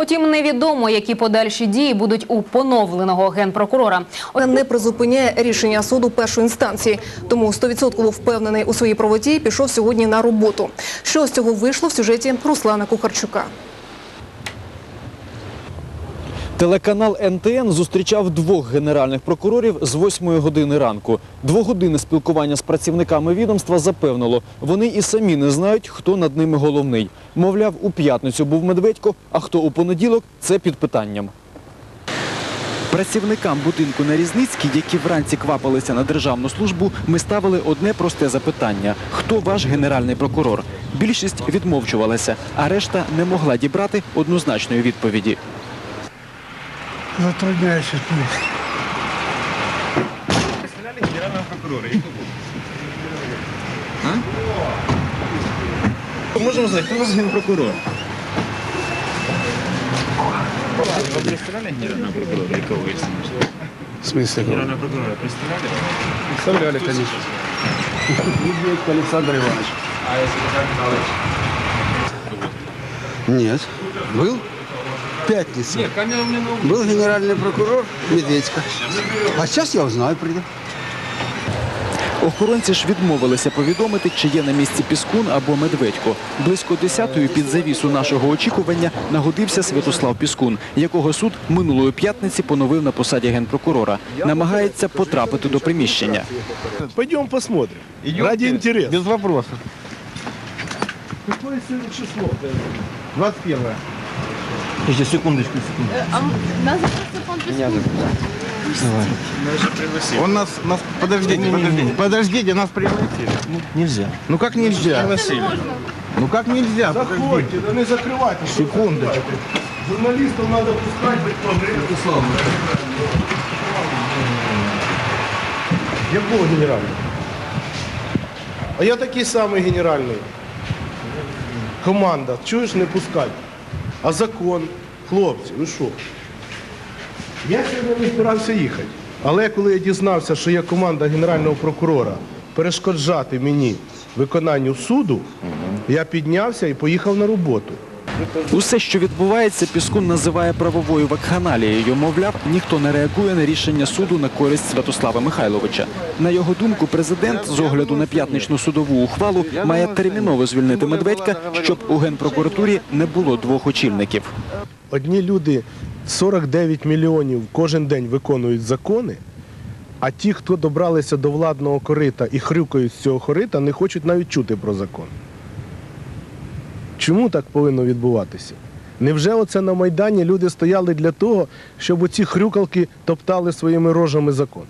Утім, невідомо, які подальші дії будуть у поновленого генпрокурора. не призупиняє рішення суду першої інстанції. Тому 100% впевнений у своїй правоті пішов сьогодні на роботу. Що з цього вийшло в сюжеті Руслана Кухарчука? Телеканал НТН зустрічав двох генеральних прокурорів з 8 години ранку. Двогодинне спілкування з працівниками відомства запевнило, вони і самі не знають, хто над ними головний. Мовляв, у п'ятницю був Медведько, а хто у понеділок – це під питанням. Працівникам будинку на Різницькій, які вранці квапилися на державну службу, ми ставили одне просте запитання: хто ваш генеральний прокурор? Більшість відмовчувалася, а решта не могла дібрати однозначної відповіді. затрудняюсь ответить. Представляли генерального прокурора? А? Можем узнать, кто у нас генпрокурор? Вы представляли генерального прокурора и кого есть? В смысле? Генерального прокурора представляли? Представляли, конечно. Медведь Александр Иванович. А если Александр Нет. Был? Пятница. Был генеральный прокурор Медведько. А сейчас я узнаю, приду. Охоронці ж відмовилися повідомити, чи є на місці Піскун або Медведько. Близько 10-ї під завісу нашого очікування нагодився Святослав Піскун, якого суд минулої п'ятниці поновив на посаді генпрокурора. Намагається потрапити до приміщення. Пойдем посмотрим. Ради интереса. Без вопросов. Какое сегодня число? 21 Подожди, секундочку, секундочку. Он нас, нас подождите, подождите, подождите, нас пригласили. Нельзя. Ну как нельзя? Ну как нельзя? Заходите, да не закрывайте. Секундочку. Журналистов надо пускать хоть по. Якого генерального? А я такий самий генеральний. Команда, чуєш, не пускать. А закон, хлопці, ну що? Я сьогодні не збирався їхати. Але коли я дізнався, що є команда генерального прокурора перешкоджати мені виконанню суду, я піднявся і поїхав на роботу. Усе, що відбувається, Піскун називає правовою вакханалією. Мовляв, ніхто не реагує на рішення суду на користь Святослава Михайловича. На його думку, президент з огляду на п'ятничну судову ухвалу має терміново звільнити Медведька, щоб у генпрокуратурі не було двох очільників. Одні люди 49 мільйонів кожен день виконують закони, а ті, хто добралися до владного корита і хрюкають з цього корита, не хочуть навіть чути про закон. Чому так повинно відбуватися? Невже оце на Майдані люди стояли для того, щоб оці хрюкалки топтали своїми рожами закон?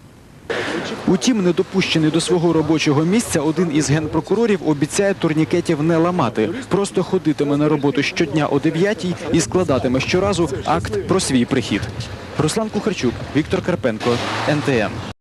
Утім, недопущений до свого робочого місця, один із генпрокурорів обіцяє турнікетів не ламати. Просто ходитиме на роботу щодня о 9 і складатиме щоразу акт про свій прихід. Руслан Кухарчук, Віктор Карпенко, НТМ.